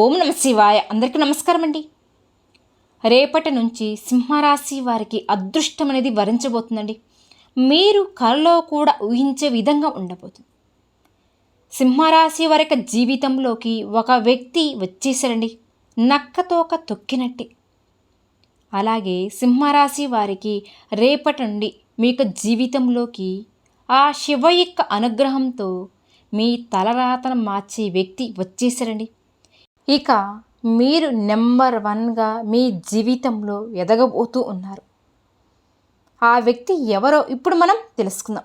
ఓం నమ శివాయ. అందరికీ నమస్కారం అండి రేపటి నుంచి సింహరాశి వారికి అదృష్టం అనేది వరించబోతుందండి. మీరు కలలో కూడా ఊహించే విధంగా ఉండబోతుంది. సింహరాశి వారి యొక్క జీవితంలోకి ఒక వ్యక్తి వచ్చేసారండి నక్కతోక తొక్కినట్టే. అలాగే సింహరాశి వారికి రేపటి నుండి మీ యొక్క జీవితంలోకి ఆ శివ యొక్క అనుగ్రహంతో మీ తలరాతను మార్చే వ్యక్తి వచ్చేసారండి ఇక మీరు నెంబర్ వన్గా మీ జీవితంలో ఎదగబోతూ ఉన్నారు. ఆ వ్యక్తి ఎవరో ఇప్పుడు మనం తెలుసుకుందాం.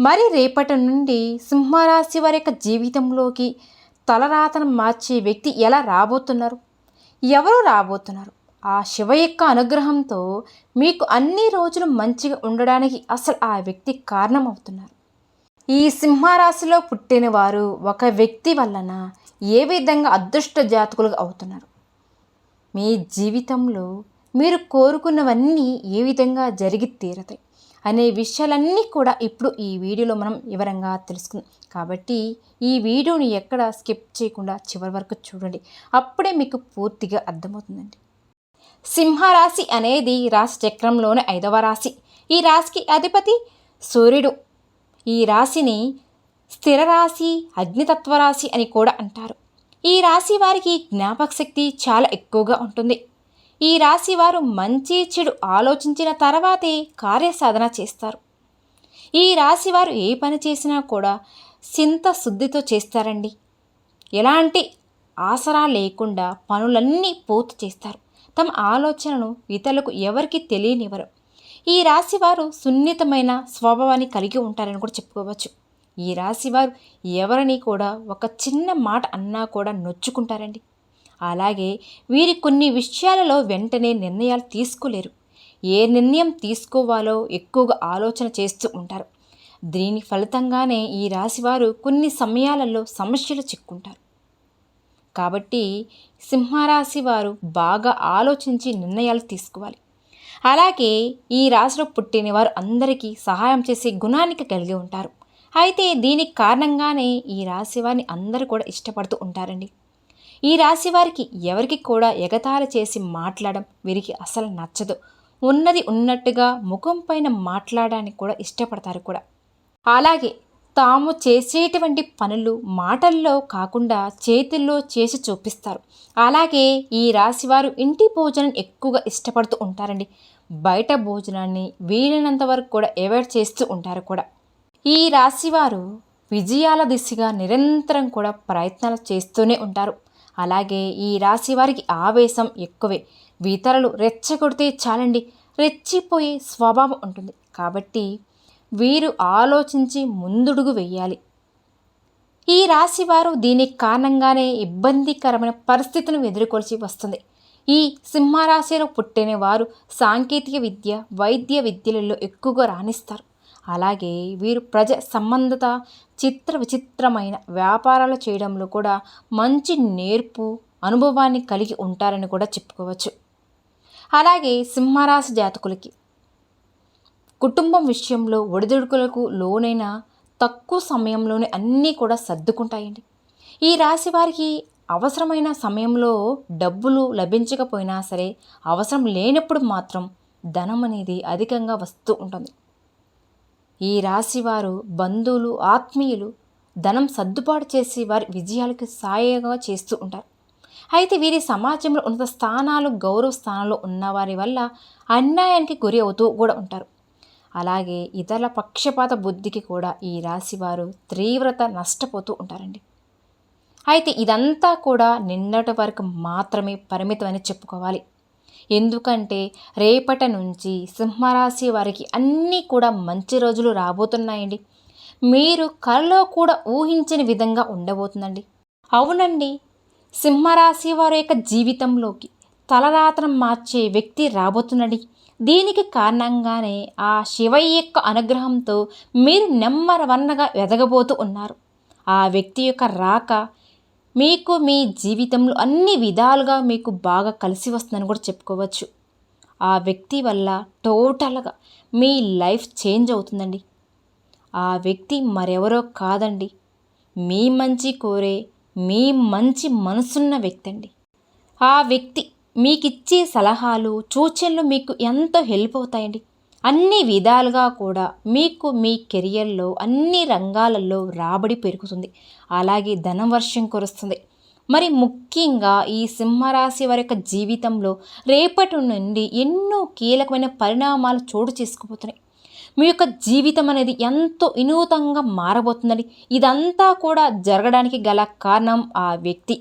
మరి రేపటి నుండి సింహరాశి వారి యొక్క జీవితంలోకి తలరాతను మార్చే వ్యక్తి ఎలా రాబోతున్నారు? ఎవరు రాబోతున్నారు? ఆ శివ యొక్క అనుగ్రహంతో మీకు అన్ని రోజులు మంచిగా ఉండడానికి అసలు ఆ వ్యక్తి కారణమవుతున్నారు. ఈ సింహరాశిలో పుట్టిన వారు ఒక వ్యక్తి వలన ఏ విధంగా అదృష్ట జాతకులుగా అవుతున్నారు? మీ జీవితంలో మీరు కోరుకున్నవన్నీ ఏ విధంగా జరిగి తీరతాయి అనే విషయాలన్నీ కూడా ఇప్పుడు ఈ వీడియోలో మనం వివరంగా తెలుసుకుందాం. కాబట్టి ఈ వీడియోని ఎక్కడ స్కిప్ చేయకుండా చివరి వరకు చూడండి. అప్పుడే మీకు పూర్తిగా అర్థమవుతుందండి. సింహరాశి అనేది రాశి చక్రంలోని ఐదవ రాశి. ఈ రాశికి అధిపతి సూర్యుడు. ఈ రాశిని స్థిర రాశి అగ్నితత్వ రాశి అని కూడా అంటారు. ఈ రాశి వారికి జ్ఞాపక శక్తి చాలా ఎక్కువగా ఉంటుంది. ఈ రాశి వారు మంచి చెడు ఆలోచించిన తర్వాతే కార్యసాధన చేస్తారు. ఈ రాశి వారు ఏ పని చేసినా కూడా సింత శుద్ధితో చేస్తారండి. ఎలాంటి ఆసరా లేకుండా పనులన్నీ పూర్తి చేస్తారు. తమ ఆలోచనను ఇతరులకు ఎవరికి తెలియనివ్వరు. ఈ రాశి వారు సున్నితమైన స్వభావాన్ని కలిగి ఉంటారని కూడా చెప్పుకోవచ్చు. ఈ రాశి వారు ఎవరిని కూడా ఒక చిన్న మాట అన్నా కూడా నొచ్చుకుంటారండి. అలాగే వీరి కొన్ని విషయాలలో వెంటనే నిర్ణయాలు తీసుకోలేరు. ఏ నిర్ణయం తీసుకోవాలో ఎక్కువగా ఆలోచన చేస్తూ ఉంటారు. దీని ఫలితంగానే ఈ రాశివారు కొన్ని సమయాలలో సమస్యలు చిక్కుంటారు. కాబట్టి సింహరాశి వారు బాగా ఆలోచించి నిర్ణయాలు తీసుకోవాలి. అలాగే ఈ రాశిలో పుట్టిన వారు అందరికీ సహాయం చేసే గుణానికి కలిగి ఉంటారు. అయితే దీనికి కారణంగానే ఈ రాశి వారిని అందరూ కూడా ఇష్టపడుతూ ఉంటారండి. ఈ రాశి వారికి ఎవరికి కూడా ఎగతాళి చేసి మాట్లాడడం వీరికి అసలు నచ్చదు. ఉన్నది ఉన్నట్టుగా ముఖం పైన మాట్లాడడానికి కూడా ఇష్టపడతారు కూడా. అలాగే తాము చేసేటువంటి పనులు మాటల్లో కాకుండా చేతుల్లో చేసి చూపిస్తారు. అలాగే ఈ రాశివారు ఇంటి భోజనం ఎక్కువగా ఇష్టపడుతూ ఉంటారండి. బయట భోజనాన్ని వీలైనంత వరకు కూడా అవాయిడ్ చేస్తూ ఉంటారు కూడా. ఈ రాశివారు విజయాల దిశగా నిరంతరం కూడా ప్రయత్నాలు చేస్తూనే ఉంటారు. అలాగే ఈ రాశి వారికి ఆవేశం ఎక్కువే. ఇతరులు రెచ్చగొడితే చాలండి. రెచ్చిపోయే స్వభావం ఉంటుంది. కాబట్టి వీరు ఆలోచించి ముందుడుగు వెయ్యాలి ఈ రాశి వారు దీనికి కారణంగానే ఇబ్బందికరమైన పరిస్థితులను ఎదుర్కొల్సి వస్తుంది. ఈ సింహరాశిలో పుట్టిన వారు సాంకేతిక విద్య వైద్య విద్యలలో ఎక్కువగా రాణిస్తారు. అలాగే వీరు ప్రజ సంబంధత చిత్ర విచిత్రమైన వ్యాపారాలు చేయడంలో కూడా మంచి నేర్పు అనుభవాన్ని కలిగి ఉంటారని కూడా చెప్పుకోవచ్చు. అలాగే సింహరాశి జాతకులకి కుటుంబం విషయంలో ఒడిదుడుకులకు లోనైన తక్కువ సమయంలోనే అన్నీ కూడా సర్దుకుంటాయండి. ఈ రాశి వారికి అవసరమైన సమయంలో డబ్బులు లభించకపోయినా సరే అవసరం లేనప్పుడు మాత్రం ధనం అనేది అధికంగా వస్తూ ఉంటుంది. ఈ రాశివారు బంధువులు ఆత్మీయులు ధనం సర్దుబాటు చేసి వారి విజయాలకు సాయంగా చేస్తూ ఉంటారు. అయితే వీరి సమాజంలో ఉన్నత స్థానాలు గౌరవ స్థానాల్లో ఉన్నవారి వల్ల అన్యాయానికి గురి అవుతూ కూడా ఉంటారు. అలాగే ఇతరుల పక్షపాత బుద్ధికి కూడా ఈ రాశివారు తీవ్రత నష్టపోతూ ఉంటారండి. అయితే ఇదంతా కూడా నిన్నటి వరకు మాత్రమే పరిమితమని చెప్పుకోవాలి. ఎందుకంటే రేపటి నుంచి సింహరాశి వారికి అన్నీ కూడా మంచి రోజులు రాబోతున్నాయండి. మీరు కలలో కూడా ఊహించని విధంగా ఉండబోతుందండి. అవునండి సింహరాశి వారి యొక్క జీవితంలోకి తలరాతనం మార్చే వ్యక్తి రాబోతున్నాడు దీనికి కారణంగానే ఆ శివయ్య యొక్క అనుగ్రహంతో మీరు నెమ్మర వన్నగా ఎదగబోతూ ఉన్నారు. ఆ వ్యక్తి యొక్క రాక మీకు మీ జీవితంలో అన్ని విధాలుగా మీకు బాగా కలిసి వస్తుందని కూడా చెప్పుకోవచ్చు. ఆ వ్యక్తి వల్ల టోటల్గా మీ లైఫ్ చేంజ్ అవుతుందండి. ఆ వ్యక్తి మరెవరో కాదండి. మీ మంచి కోరే మీ మంచి మనసున్న వ్యక్తి అండి. ఆ వ్యక్తి మీకు ఇచ్చే సలహాలు సూచనలు మీకు ఎంతో హెల్ప్ అవుతాయండి. అన్ని విధాలుగా కూడా మీకు మీ కెరియర్లో అన్ని రంగాలలో రాబడి పెరుగుతుంది. అలాగే ధనవర్షం కురుస్తుంది. మరి ముఖ్యంగా ఈ సింహరాశి వారి యొక్క జీవితంలో రేపటి నుండి ఎన్నో కీలకమైన పరిణామాలు చోటు చేసుకుపోతున్నాయి. మీ యొక్క జీవితం అనేది ఎంతో వినూతంగా మారబోతుందని ఇదంతా కూడా జరగడానికి గల కారణం ఆ వ్యక్తి.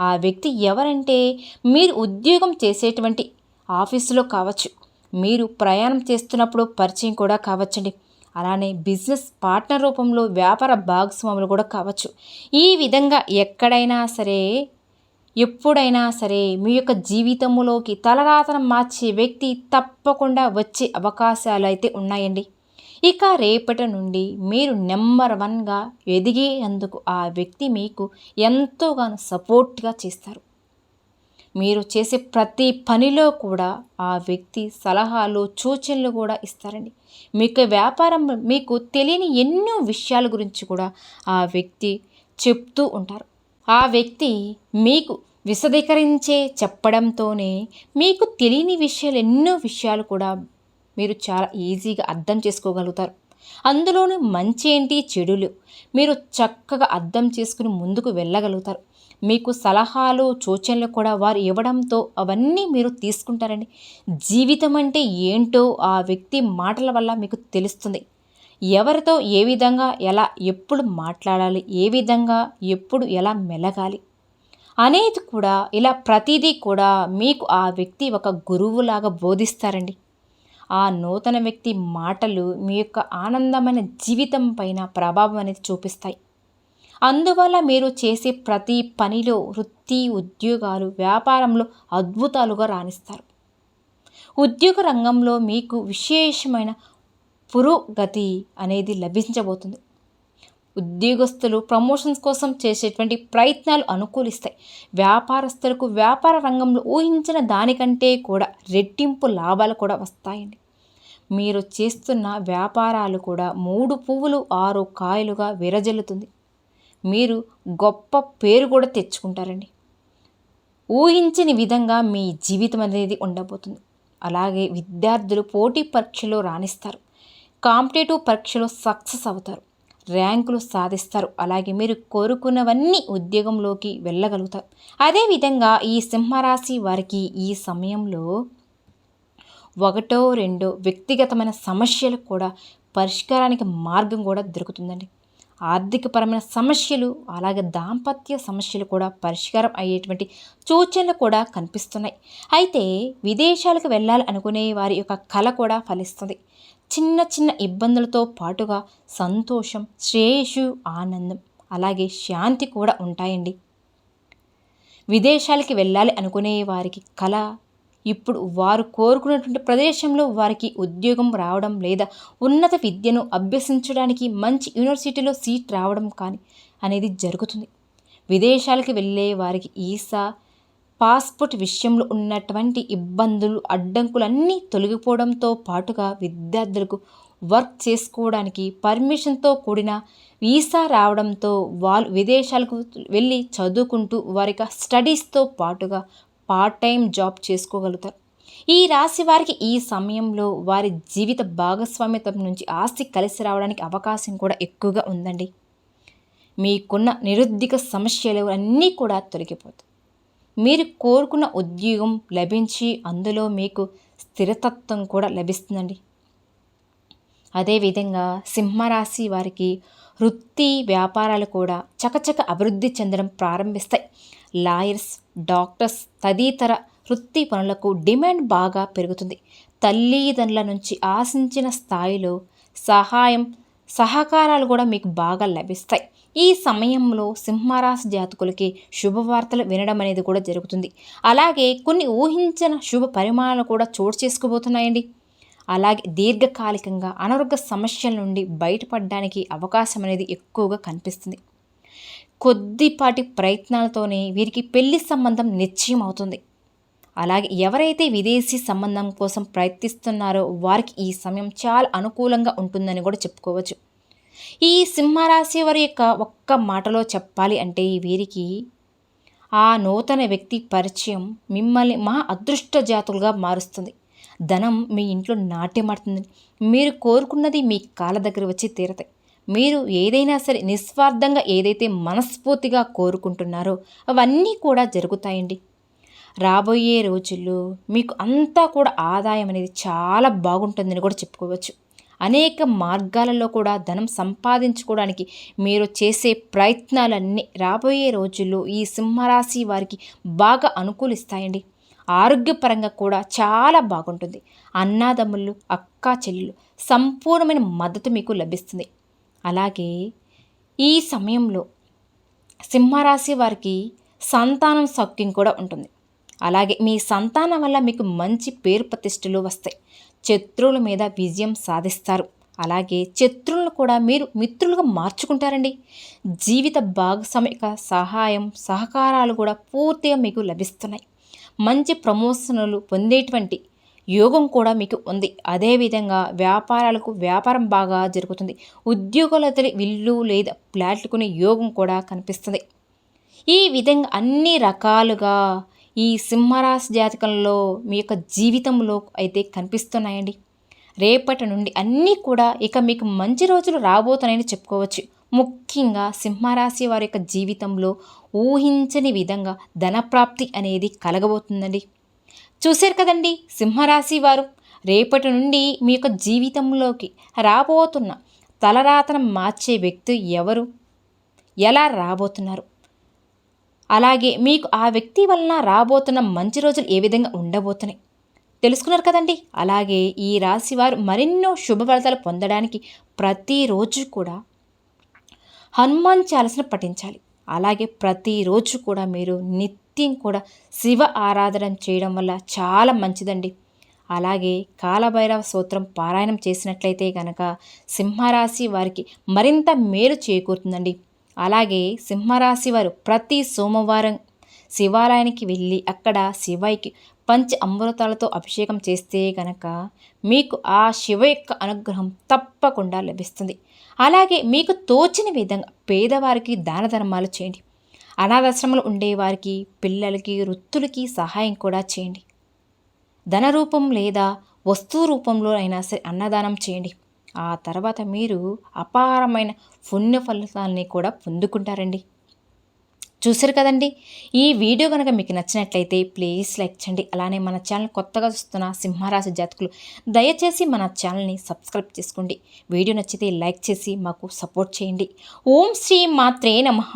ఆ వ్యక్తి ఎవరంటే మీరు ఉద్యోగం చేసేటువంటి ఆఫీసులో కావచ్చు మీరు ప్రయాణం చేస్తున్నప్పుడు పరిచయం కూడా కావచ్చండి. అలానే బిజినెస్ పార్ట్నర్ రూపంలో వ్యాపార భాగస్వాములు కూడా కావచ్చు. ఈ విధంగా ఎక్కడైనా సరే ఎప్పుడైనా సరే మీ యొక్క జీవితంలోకి తలరాతను మార్చే వ్యక్తి తప్పకుండా వచ్చే అవకాశాలు అయితే ఉన్నాయండి. ఇక రేపటి నుండి మీరు నెంబర్ వన్గా ఎదిగేందుకు ఆ వ్యక్తి మీకు ఎంతోగానో సపోర్ట్గా చేస్తారు. మీరు చేసే ప్రతి పనిలో కూడా ఆ వ్యక్తి సలహాలు సూచనలు కూడా ఇస్తారండి. మీకు వ్యాపారం మీకు తెలియని ఎన్నో విషయాల గురించి కూడా ఆ వ్యక్తి చెప్తూ ఉంటారు. ఆ వ్యక్తి మీకు విశదీకరించే చెప్పడంతోనే మీకు తెలియని విషయాలు ఎన్నో విషయాలు కూడా మీరు చాలా ఈజీగా అర్థం చేసుకోగలుగుతారు. అందులోనూ మంచి ఏంటి చెడులు మీరు చక్కగా అర్థం చేసుకుని ముందుకు వెళ్ళగలుగుతారు. మీకు సలహాలు సూచనలు కూడా వారు ఇవ్వడంతో అవన్నీ మీరు తీసుకుంటారండి. జీవితం అంటే ఏంటో ఆ వ్యక్తి మాటల వల్ల మీకు తెలుస్తుంది. ఎవరితో ఏ విధంగా ఎలా ఎప్పుడు మాట్లాడాలి ఏ విధంగా ఎప్పుడు ఎలా మెలగాలి అనేది కూడా ఇలా ప్రతిదీ కూడా మీకు ఆ వ్యక్తి ఒక గురువులాగా బోధిస్తారండి. ఆ నూతన వ్యక్తి మాటలు మీ యొక్క ఆనందమైన జీవితం పైన ప్రభావం అనేది చూపిస్తాయి. అందువల్ల మీరు చేసే ప్రతి పనిలో వృత్తి ఉద్యోగాలు వ్యాపారంలో అద్భుతాలుగా రాణిస్తారు. ఉద్యోగ రంగంలో మీకు విశేషమైన పురోగతి అనేది లభించబోతుంది. ఉద్యోగస్తులు ప్రమోషన్స్ కోసం చేసేటువంటి ప్రయత్నాలు అనుకూలిస్తాయి. వ్యాపారస్తులకు వ్యాపార రంగంలో ఊహించిన దానికంటే కూడా రెట్టింపు లాభాలు కూడా వస్తాయండి. మీరు చేస్తున్న వ్యాపారాలు కూడా మూడు పువ్వులు ఆరు కాయలుగా విరజల్లుతుంది. మీరు గొప్ప పేరు కూడా తెచ్చుకుంటారండి. ఊహించని విధంగా మీ జీవితం అనేది ఉండబోతుంది. అలాగే విద్యార్థులు పోటీ పరీక్షలో రాణిస్తారు. కాంపిటేటివ్ పరీక్షలో సక్సెస్ అవుతారు. ర్యాంకులు సాధిస్తారు. అలాగే మీరు కోరుకున్నవన్నీ ఉద్యోగంలోకి వెళ్ళగలుగుతారు. అదేవిధంగా ఈ సింహరాశి వారికి ఈ సమయంలో ఒకటో రెండో వ్యక్తిగతమైన సమస్యలు కూడా పరిష్కారానికి మార్గం కూడా దొరుకుతుందండి. ఆర్థికపరమైన సమస్యలు అలాగే దాంపత్య సమస్యలు కూడా పరిష్కారం అయ్యేటువంటి సూచనలు కూడా కనిపిస్తున్నాయి. అయితే విదేశాలకు వెళ్ళాలి అనుకునే వారి యొక్క కళ కూడా ఫలిస్తుంది. చిన్న చిన్న ఇబ్బందులతో పాటుగా సంతోషం శ్రేయస్సు ఆనందం అలాగే శాంతి కూడా ఉంటాయండి. విదేశాలకి వెళ్ళాలి అనుకునే వారికి కళ ఇప్పుడు వారు కోరుకున్నటువంటి ప్రదేశంలో వారికి ఉద్యోగం రావడం లేదా ఉన్నత విద్యను అభ్యసించడానికి మంచి యూనివర్సిటీలో సీట్ రావడం కానీ అనేది జరుగుతుంది. విదేశాలకు వెళ్ళే వారికి ఈసా పాస్పోర్ట్ విషయంలో ఉన్నటువంటి ఇబ్బందులు అడ్డంకులన్నీ తొలగిపోవడంతో పాటుగా విద్యార్థులకు వర్క్ చేసుకోవడానికి పర్మిషన్తో కూడిన వీసా రావడంతో వాళ్ళు విదేశాలకు వెళ్ళి చదువుకుంటూ వారి స్టడీస్తో పాటుగా పార్ట్ టైం జాబ్ చేసుకోగలుగుతారు. ఈ రాశి వారికి ఈ సమయంలో వారి జీవిత భాగస్వామ్యతం నుంచి ఆస్తి కలిసి రావడానికి అవకాశం కూడా ఎక్కువగా ఉందండి. మీకున్న నిరుద్ధిక సమస్యలు అన్నీ కూడా తొలగిపోతాయి. మీరు కోరుకున్న ఉద్యోగం లభించి అందులో మీకు స్థిరతత్వం కూడా లభిస్తుందండి. అదేవిధంగా సింహరాశి వారికి వృత్తి వ్యాపారాలు కూడా చకచక అభివృద్ధి చెందడం ప్రారంభిస్తాయి. లాయర్స్ డాక్టర్స్ తదితర వృత్తి పనులకు డిమాండ్ బాగా పెరుగుతుంది. తల్లిదండ్రుల నుంచి ఆశించిన స్థాయిలో సహాయం సహకారాలు కూడా మీకు బాగా లభిస్తాయి. ఈ సమయంలో సింహరాశి జాతకులకి శుభవార్తలు వినడం అనేది కూడా జరుగుతుంది. అలాగే కొన్ని ఊహించిన శుభ పరిమాణాలు కూడా చోటు చేసుకోబోతున్నాయండి. అలాగే దీర్ఘకాలికంగా అనారోగ్య సమస్యల నుండి బయటపడడానికి అవకాశం అనేది ఎక్కువగా కనిపిస్తుంది. కొద్దిపాటి ప్రయత్నాలతోనే వీరికి పెళ్ళి సంబంధం నిశ్చయం అవుతుంది అలాగే ఎవరైతే విదేశీ సంబంధం కోసం ప్రయత్నిస్తున్నారో వారికి ఈ సమయం చాలా అనుకూలంగా ఉంటుందని కూడా చెప్పుకోవచ్చు. ఈ సింహరాశి వారి యొక్క ఒక్క మాటలో చెప్పాలి అంటే వీరికి ఆ నూతన వ్యక్తి పరిచయం మిమ్మల్ని మహా అదృష్ట జాతులుగా మారుస్తుంది. ధనం మీ ఇంట్లో నాట్యమాడుతుంది మీరు కోరుకున్నది మీ కాళ్ళ దగ్గర వచ్చి తీరతాయి. మీరు ఏదైనా సరే నిస్వార్థంగా ఏదైతే మనస్ఫూర్తిగా కోరుకుంటున్నారో అవన్నీ కూడా జరుగుతాయండి. రాబోయే రోజుల్లో మీకు అంతా కూడా ఆదాయం అనేది చాలా బాగుంటుందని కూడా చెప్పుకోవచ్చు. అనేక మార్గాలలో కూడా ధనం సంపాదించుకోవడానికి మీరు చేసే ప్రయత్నాలన్నీ రాబోయే రోజుల్లో ఈ సింహరాశి వారికి బాగా అనుకూలిస్తాయండి. ఆరోగ్యపరంగా కూడా చాలా బాగుంటుంది. అన్నాదమ్ముళ్ళు అక్కా చెల్లెలు సంపూర్ణమైన మద్దతు మీకు లభిస్తుంది. అలాగే ఈ సమయంలో సింహరాశి వారికి సంతానం సౌఖ్యం కూడా ఉంటుంది. అలాగే మీ సంతానం వల్ల మీకు మంచి పేరు ప్రతిష్టలు వస్తాయి. శత్రువుల మీద విజయం సాధిస్తారు. అలాగే శత్రువులను కూడా మీరు మిత్రులుగా మార్చుకుంటారండి. జీవిత భాగస్వామిక సహాయం సహకారాలు కూడా పూర్తిగా మీకు లభిస్తున్నాయి. మంచి ప్రమోషన్లు పొందేటువంటి యోగం కూడా మీకు ఉంది. అదేవిధంగా వ్యాపారాలకు వ్యాపారం బాగా జరుగుతుంది. ఉద్యోగులతో విల్లు లేదా ఫ్లాట్లు కొనే యోగం కూడా కనిపిస్తుంది. ఈ విధంగా అన్ని రకాలుగా ఈ సింహరాశి జాతకంలో మీ యొక్క జీవితంలో అయితే కనిపిస్తున్నాయండి. రేపటి నుండి అన్నీ కూడా ఇక మీకు మంచి రోజులు రాబోతున్నాయని చెప్పుకోవచ్చు. ముఖ్యంగా సింహరాశి వారి యొక్క జీవితంలో ఊహించని విధంగా ధనప్రాప్తి అనేది కలగబోతుందండి. చూశారు కదండి సింహరాశి వారు. రేపటి నుండి మీ యొక్క జీవితంలోకి రాబోతున్న తలరాతను మార్చే వ్యక్తి ఎవరు? ఎలా రాబోతున్నారు? అలాగే మీకు ఆ వ్యక్తి వలన రాబోతున్న మంచి రోజులు ఏ విధంగా ఉండబోతున్నాయి? తెలుసుకున్నారు కదండి. అలాగే ఈ రాశి వారు మరెన్నో శుభ ఫలితాలు పొందడానికి ప్రతిరోజు కూడా హనుమాన్ చాలసిన పఠించాలి. అలాగే ప్రతిరోజు కూడా మీరు నిత్య కూడా శివ ఆరాధన చేయడం వల్ల చాలా మంచిదండి. అలాగే కాలభైరవ సూత్రం పారాయణం చేసినట్లయితే కనుక సింహరాశి వారికి మరింత మేలు చేకూరుతుందండి. అలాగే సింహరాశి వారు ప్రతి సోమవారం శివాలయానికి వెళ్ళి అక్కడ శివయ్యకి పంచ అమృతాలతో అభిషేకం చేస్తే గనక మీకు ఆ శివ యొక్క అనుగ్రహం తప్పకుండా లభిస్తుంది. అలాగే మీకు తోచిన విధంగా పేదవారికి దాన ధర్మాలు చేయండి. అనాథాశ్రమాలు ఉండేవారికి పిల్లలకి వృత్తులకి సహాయం కూడా చేయండి. ధన రూపం లేదా వస్తువు రూపంలో అయినా సరే అన్నదానం చేయండి. ఆ తర్వాత మీరు అపారమైన పుణ్య ఫలితాలని కూడా పొందుకుంటారండి. చూసారు కదండి? ఈ వీడియో కనుక మీకు నచ్చినట్లయితే ప్లీజ్ లైక్ చేయండి. అలానే మన ఛానల్ కొత్తగా చూస్తున్న సింహరాశి జాతకులు దయచేసి మన ఛానల్ని సబ్స్క్రైబ్ చేసుకోండి. వీడియో నచ్చితే లైక్ చేసి మాకు సపోర్ట్ చేయండి. ఓం శ్రీ మాత్రే నమః.